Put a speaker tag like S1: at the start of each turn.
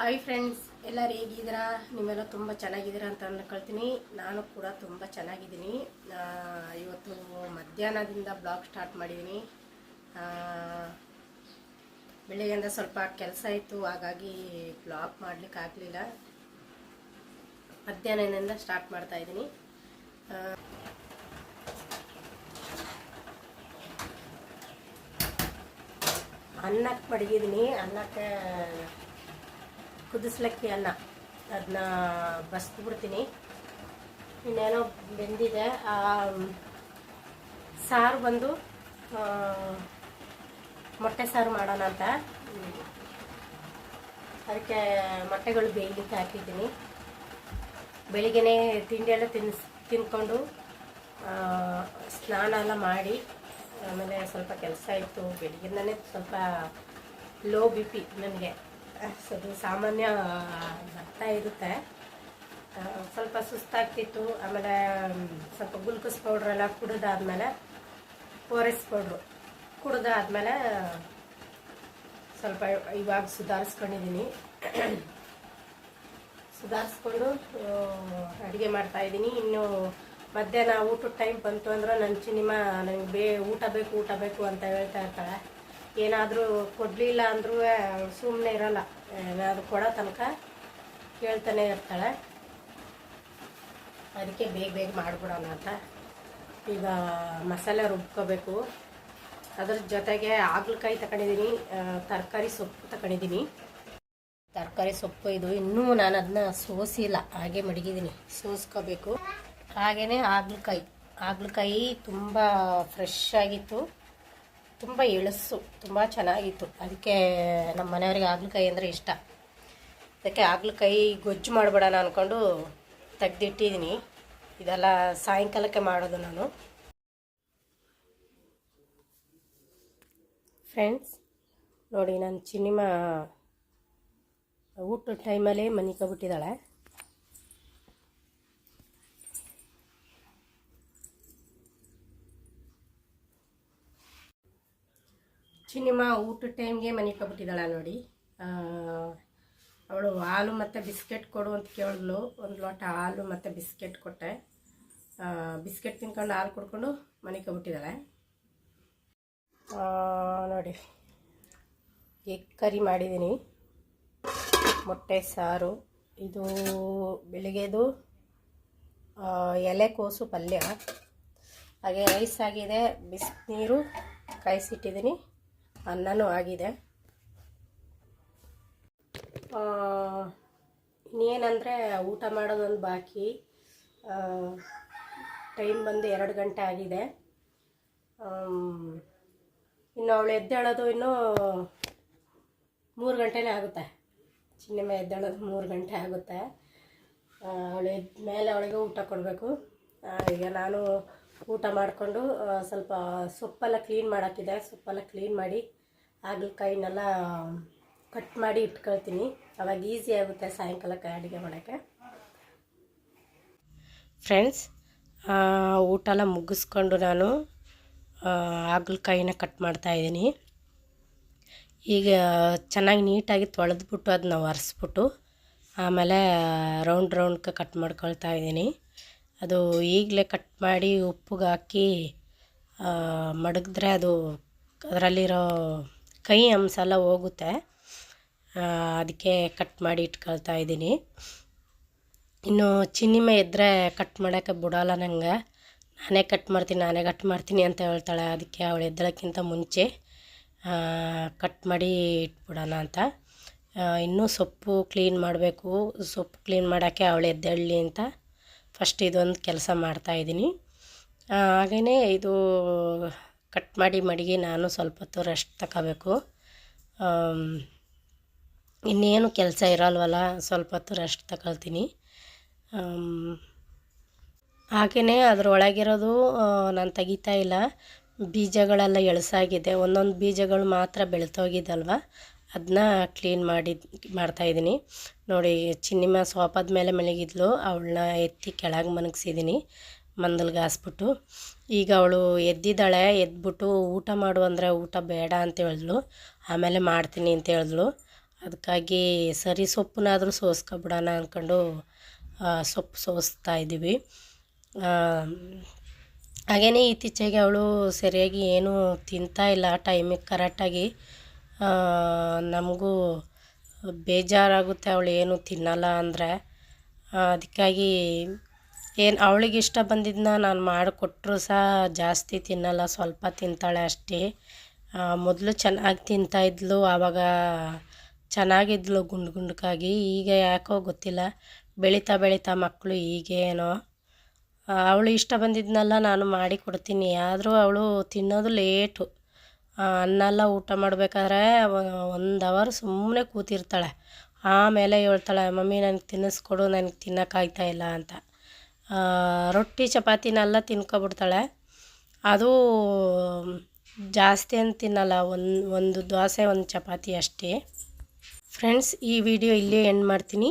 S1: Hi friends ಎಲ್ಲರೂ ಹೇಗಿದ್ದೀರಾ? ನಿಮ್ಮೆಲ್ಲ ತುಂಬ ಚೆನ್ನಾಗಿದ್ದೀರಾ ಅಂತ ಅಂದ್ಕೊಳ್ತೀನಿ. ನಾನು ಕೂಡ ತುಂಬ ಚೆನ್ನಾಗಿದ್ದೀನಿ. ಇವತ್ತು ಮಧ್ಯಾಹ್ನದಿಂದ ಬ್ಲಾಗ್ ಸ್ಟಾರ್ಟ್ ಮಾಡಿದ್ದೀನಿ. ಬೆಳಿಗ್ಗೆಯಿಂದ ಸ್ವಲ್ಪ ಕೆಲಸ ಇತ್ತು ಹಾಗಾಗಿ ಬ್ಲಾಗ್ ಮಾಡ್ಲಿಕ್ಕೆ ಆಗಲಿಲ್ಲ. ಮಧ್ಯಾಹ್ನದಿಂದ ಸ್ಟಾರ್ಟ್ ಮಾಡ್ತಾ ಆ, ಅನ್ನಕ್ಕೆ ಪಡಗಿದ್ದೀನಿ ಅನ್ನಕ್ಕೆ ಕುದಿಸ್ಲಕ್ಕಿ ಅನ್ನ. ಅದನ್ನ ಬಸ್ಬಿಡ್ತೀನಿ ಇನ್ನೇನೋ ಬೆಂದಿದೆ. ಸಾರು ಬಂದು ಮೊಟ್ಟೆ ಸಾರು ಮಾಡೋಣ ಅಂತ. ಅದಕ್ಕೆ ಮೊಟ್ಟೆಗಳು ಬೇಯಲಿಕ್ಕೆ ಹಾಕಿದ್ದೀನಿ. ಬೆಳಿಗ್ಗೆ ತಿಂಡಿ ಎಲ್ಲ ತಿನ್ಸ್, ತಿನ್ಕೊಂಡು ಸ್ನಾನ ಎಲ್ಲ ಮಾಡಿ, ಆಮೇಲೆ ಸ್ವಲ್ಪ ಕೆಲಸ ಇತ್ತು. ಬೆಳಿಗ್ಗೆನೇ ಸ್ವಲ್ಪ ಲೋ ಬಿ ಪಿ ನನಗೆ. ಅದು ಸಾಮಾನ್ಯ ಬರ್ತಾ ಇರುತ್ತೆ. ಸ್ವಲ್ಪ ಸುಸ್ತಾಗ್ತಿತ್ತು. ಆಮೇಲೆ ಸ್ವಲ್ಪ ಗುಲ್ಕೂಸ್ ಪೌಡ್ರ್ ಎಲ್ಲ ಕುಡಿದಾದ್ಮೇಲೆ ಪೋರೆಸ್ ಪೌಡ್ರು ಕುಡಿದಾದ್ಮೇಲೆ, ಸ್ವಲ್ಪ ಇವಾಗ ಸುಧಾರಿಸ್ಕೊಂಡಿದ್ದೀನಿ ಸುಧಾರಿಸ್ಕೊಂಡು ಅಡುಗೆ ಮಾಡ್ತಾ ಇದ್ದೀನಿ ಇನ್ನು ಮಧ್ಯಾಹ್ನ ಊಟದ ಟೈಮ್ ಬಂತು ಅಂದ್ರೆ ನನ್ನ ಸಿನಿಮಾ ನನಗೆ ಬೇ, ಊಟ ಬೇಕು ಊಟ ಬೇಕು ಅಂತ ಹೇಳ್ತಾ ಇರ್ತಾಳೆ. ಏನಾದರೂ ಕೊಡಲಿಲ್ಲ ಅಂದ್ರೂ ಸುಮ್ಮನೆ ಇರಲ್ಲ. ಏನಾದರೂ ಕೊಡೋ ತನಕ ಕೇಳ್ತಾನೆ ಇರ್ತಾಳೆ. ಅದಕ್ಕೆ ಬೇಗ ಬೇಗ ಮಾಡಿಬಿಡೋಣ ಅಂತ. ಈಗ ಮಸಾಲೆ ರುಬ್ಕೋಬೇಕು. ಅದ್ರ ಜೊತೆಗೆ ಹಾಗಲಕಾಯಿ ತಗೊಂಡಿದ್ದೀನಿ ತರಕಾರಿ ಸೊಪ್ಪು ತಗೊಂಡಿದ್ದೀನಿ ತರಕಾರಿ ಸೊಪ್ಪು ಇದು ಇನ್ನೂ ನಾನು ಅದನ್ನ ಸೋಸಿಲ್ಲ, ಹಾಗೆ ಮಡಗಿದ್ದೀನಿ. ಸೋಸ್ಕೋಬೇಕು. ಹಾಗೆಯೇ ಹಾಗಲಕಾಯಿ. ಹಾಗಲಕಾಯಿ ತುಂಬ ಫ್ರೆಶ್ ಆಗಿತ್ತು. ತುಂಬ ಇಳಸು, ತುಂಬ ಚೆನ್ನಾಗಿತ್ತು. ಅದಕ್ಕೆ ನಮ್ಮ ಮನೆಯವ್ರಿಗೆ ಆಗ್ಲಕಾಯಿ ಅಂದರೆ ಇಷ್ಟ. ಅದಕ್ಕೆ ಆಗ್ಲಕಾಯಿ ಗೊಜ್ಜು ಮಾಡಿಬಿಡೋಣ ಅಂದ್ಕೊಂಡು ತೆಗ್ದಿಟ್ಟಿದ್ದೀನಿ ಇದೆಲ್ಲ ಸಾಯಂಕಾಲಕ್ಕೆ ಮಾಡೋದು ನಾನು. ಫ್ರೆಂಡ್ಸ್ ನೋಡಿ, ನಾನು ಚಿನ್ನಿಮ ಊಟದ ಟೈಮಲ್ಲೇ ಮನಿಕೊಬಿಟ್ಟಿದ್ದಾಳೆ ಚಿನ್ನಿಮ ಊಟದ ಟೈಮ್ಗೆ ಮನಿಕೊಬಿಟ್ಟಿದ್ದಾಳೆ ನೋಡಿ. ಅವಳು ಹಾಲು ಮತ್ತು ಬಿಸ್ಕೆಟ್ ಕೊಡು ಅಂತ ಕೇಳಿದ್ಲು. ಒಂದು ಲೋಟ ಹಾಲು ಮತ್ತು ಬಿಸ್ಕೆಟ್ ಕೊಟ್ಟೆ. ಬಿಸ್ಕೆಟ್ ತಿನ್ಕೊಂಡು ಹಾಲು ಕುಡ್ಕೊಂಡು ಮನಿಕೊಬಿಟ್ಟಿದ್ದಾಳೆ ನೋಡಿ. ಎಗ್ ಕರಿ ಮಾಡಿದ್ದೀನಿ. ಮೊಟ್ಟೆ, ಸಾರು, ಇದು ಬೆಳಿಗ್ಗೆದು ಎಲೆಕೋಸು ಪಲ್ಯ. ಹಾಗೆ ರೈಸ್ ಆಗಿದೆ ಬಿಸಿನೀರು ಕಾಯಿಸಿಟ್ಟಿದ್ದೀನಿ. ಅನ್ನನೂ ಆಗಿದೆ. ಇನ್ನೇನಂದರೆ ಊಟ ಮಾಡೋದೊಂದು ಬಾಕಿ. ಟೈಮ್ ಬಂದು ಎರಡು ಗಂಟೆ ಆಗಿದೆ. ಇನ್ನು ಅವಳು ಎದ್ದೇಳೋದು ಇನ್ನೂ ಮೂರು ಗಂಟೆನೇ ಆಗುತ್ತೆ. ಚಿನ್ನಮ್ಮ ಎದ್ದೇಳೋದು ಮೂರು ಗಂಟೆ ಆಗುತ್ತೆ. ಅವಳು ಎದ್ದ ಮೇಲೆ ಅವಳಿಗೆ ಊಟ ಕೊಡಬೇಕು. ಈಗ ನಾನು ಊಟ ಮಾಡಿಕೊಂಡು ಸ್ವಲ್ಪ ಸೊಪ್ಪೆಲ್ಲ ಕ್ಲೀನ್ ಮಾಡೋಕ್ಕಿದೆ ಸೊಪ್ಪೆಲ್ಲ ಕ್ಲೀನ್ ಮಾಡಿ ಹಾಗಲಕಾಯಿನೆಲ್ಲ ಕಟ್ ಮಾಡಿ ಇಟ್ಕೊಳ್ತೀನಿ. ಅವಾಗ ಈಸಿ ಆಗುತ್ತೆ ಸಾಯಂಕಾಲಕ್ಕೆ ಅಡುಗೆ ಮಾಡೋಕ್ಕೆ. ಫ್ರೆಂಡ್ಸ್ ಊಟ ಎಲ್ಲ ಮುಗಿಸ್ಕೊಂಡು ನಾನು ಹಾಗಲಕಾಯಿನ ಕಟ್ ಮಾಡ್ತಾಯಿದ್ದೀನಿ ಈಗ ಚೆನ್ನಾಗಿ ನೀಟಾಗಿ ತೊಳೆದ್ಬಿಟ್ಟು ಅದನ್ನ ಒರೆಸ್ಬಿಟ್ಟು ಆಮೇಲೆ ರೌಂಡ್ ರೌಂಡ್ಗೆ ಕಟ್ ಮಾಡ್ಕೊಳ್ತಾ ಇದ್ದೀನಿ. ಅದು ಈಗಲೇ ಕಟ್ ಮಾಡಿ ಉಪ್ಪಿಗೆ ಹಾಕಿ ಮಡಗಿದ್ರೆ ಅದು ಅದರಲ್ಲಿರೋ ಕೈ ಅಂಶ ಎಲ್ಲ ಹೋಗುತ್ತೆ. ಅದಕ್ಕೆ ಕಟ್ ಮಾಡಿ ಇಟ್ಕೊಳ್ತಾ ಇದ್ದೀನಿ. ಇನ್ನು ಚಿನ್ನಿಮೆ ಇದ್ದರೆ ಕಟ್ ಮಾಡೋಕ್ಕೆ ಬಿಡೋಲ್ಲ ನನಗೆ ನಾನೇ ಕಟ್ ಮಾಡ್ತೀನಿ, ನಾನೇ ಕಟ್ ಮಾಡ್ತೀನಿ ಅಂತ ಹೇಳ್ತಾಳೆ. ಅದಕ್ಕೆ ಅವಳು ಎದ್ದಳಕ್ಕಿಂತ ಮುಂಚೆ ಕಟ್ ಮಾಡಿ ಇಟ್ಬಿಡೋಣ ಅಂತ. ಇನ್ನೂ ಸೊಪ್ಪು ಕ್ಲೀನ್ ಮಾಡಬೇಕು. ಸೊಪ್ಪು ಕ್ಲೀನ್ ಮಾಡೋಕ್ಕೆ ಅವಳು ಎದ್ದೇಳಲಿ ಅಂತ. ಫಸ್ಟ್ ಇದೊಂದು ಕೆಲಸ ಮಾಡ್ತಾಯಿದ್ದೀನಿ ಹಾಗೆಯೇ ಇದು ಕಟ್ ಮಾಡಿ ಮಡಗಿ ನಾನು ಸ್ವಲ್ಪ ಹೊತ್ತು ರೆಸ್ಟ್ ತಗೋಬೇಕು. ಇನ್ನೇನು ಕೆಲಸ ಇರಲ್ವಲ್ಲ, ಸ್ವಲ್ಪ ಹೊತ್ತು ರೆಸ್ಟ್ ತಗೊಳ್ತೀನಿ. ಹಾಗೆಯೇ ಅದರೊಳಗಿರೋದು ನಾನು ತೆಗಿತಾ ಇಲ್ಲ. ಬೀಜಗಳೆಲ್ಲ ಎಳಸಾಗಿದೆ. ಒಂದೊಂದು ಬೀಜಗಳು ಮಾತ್ರ ಬೆಳೆತೋಗಿದ್ದಲ್ವ ಅದನ್ನ ಕ್ಲೀನ್ ಮಾಡಿ ಮಾಡ್ತಾಯಿದ್ದೀನಿ ನೋಡಿ, ಚಿನ್ನಿಮ ಸೋಪಾದ ಮೇಲೆ ಮಲಗಿದ್ಲು. ಅವಳನ್ನ ಎತ್ತಿ ಕೆಳಗೆ ಮನಗಿಸಿದ್ದೀನಿ ಮಂದಲ್ಗೆ ಹಾಸ್ಬಿಟ್ಟು. ಈಗ ಅವಳು ಎದ್ದಿದ್ದಾಳೆ, ಎದ್ಬಿಟ್ಟು ಊಟ ಮಾಡು ಅಂದರೆ ಊಟ ಬೇಡ ಅಂತ ಹೇಳಿದ್ಲು. ಆಮೇಲೆ ಮಾಡ್ತೀನಿ ಅಂತ ಹೇಳಿದ್ಲು ಅದಕ್ಕಾಗಿ ಸರಿ ಸೊಪ್ಪನ್ನಾದರೂ ಸೋಸ್ಕೊಬಿಡೋಣ ಅಂದ್ಕೊಂಡು ಸೊಪ್ಪು ಸೋಸ್ತಾ ಇದ್ದೀವಿ. ಹಾಗೆಯೇ ಇತ್ತೀಚೆಗೆ ಅವಳು ಸರಿಯಾಗಿ ಏನೂ ತಿಂತಾ ಇಲ್ಲ, ಟೈಮಿಗೆ ಕರೆಕ್ಟಾಗಿ. ನಮಗೂ ಬೇಜಾರಾಗುತ್ತೆ. ಅವಳು ಏನು ತಿನ್ನಲ್ಲ ಅಂದರೆ. ಅದಕ್ಕಾಗಿ ಏನು ಅವಳಿಗೆ ಇಷ್ಟ ಬಂದಿದ್ದನ್ನ ನಾನು ಮಾಡಿಕೊಟ್ರು ಸಹ ಜಾಸ್ತಿ ತಿನ್ನಲ್ಲ, ಸ್ವಲ್ಪ ತಿಂತಾಳೆ ಅಷ್ಟೇ. ಮೊದಲು ಚೆನ್ನಾಗಿ ತಿಂತಾಯಿದ್ಲು ಆವಾಗ ಚೆನ್ನಾಗಿದ್ಲು ಗುಂಡು ಗುಂಡ್ಕಾಗಿ. ಈಗ ಯಾಕೋ ಗೊತ್ತಿಲ್ಲ. ಬೆಳೀತಾ ಬೆಳೀತಾ ಮಕ್ಕಳು ಈಗೇನೋ. ಅವಳು ಇಷ್ಟ ಬಂದಿದ್ದನ್ನೆಲ್ಲ ನಾನು ಮಾಡಿ ಕೊಡ್ತೀನಿ. ಆದರೂ ಅವಳು ತಿನ್ನೋದು ಲೇಟು. ಅನ್ನ ಎಲ್ಲ ಊಟ ಮಾಡಬೇಕಾದ್ರೆ ಒಂದು ಅವರ್ ಸುಮ್ಮನೆ ಕೂತಿರ್ತಾಳೆ. ಆಮೇಲೆ ಹೇಳ್ತಾಳೆ, ಮಮ್ಮಿ, ನನಗೆ ತಿನ್ನಿಸ್ಕೊಡು, ನನಗೆ ತಿನ್ನೋಕ್ಕಾಗ್ತಾ ಇಲ್ಲ ಅಂತ. ರೊಟ್ಟಿ, ಚಪಾತಿನೆಲ್ಲ ತಿನ್ಕೊಬಿಡ್ತಾಳೆ. ಅದು ಜಾಸ್ತಿ ಅಂತ ತಿನ್ನಲ್ಲ, ಒಂದು ಒಂದು ದೋಸೆ ಒಂದು ಚಪಾತಿ ಅಷ್ಟೇ. ಫ್ರೆಂಡ್ಸ್ ಈ ವಿಡಿಯೋ ಇಲ್ಲೇ ಎಂಡ್ ಮಾಡ್ತೀನಿ.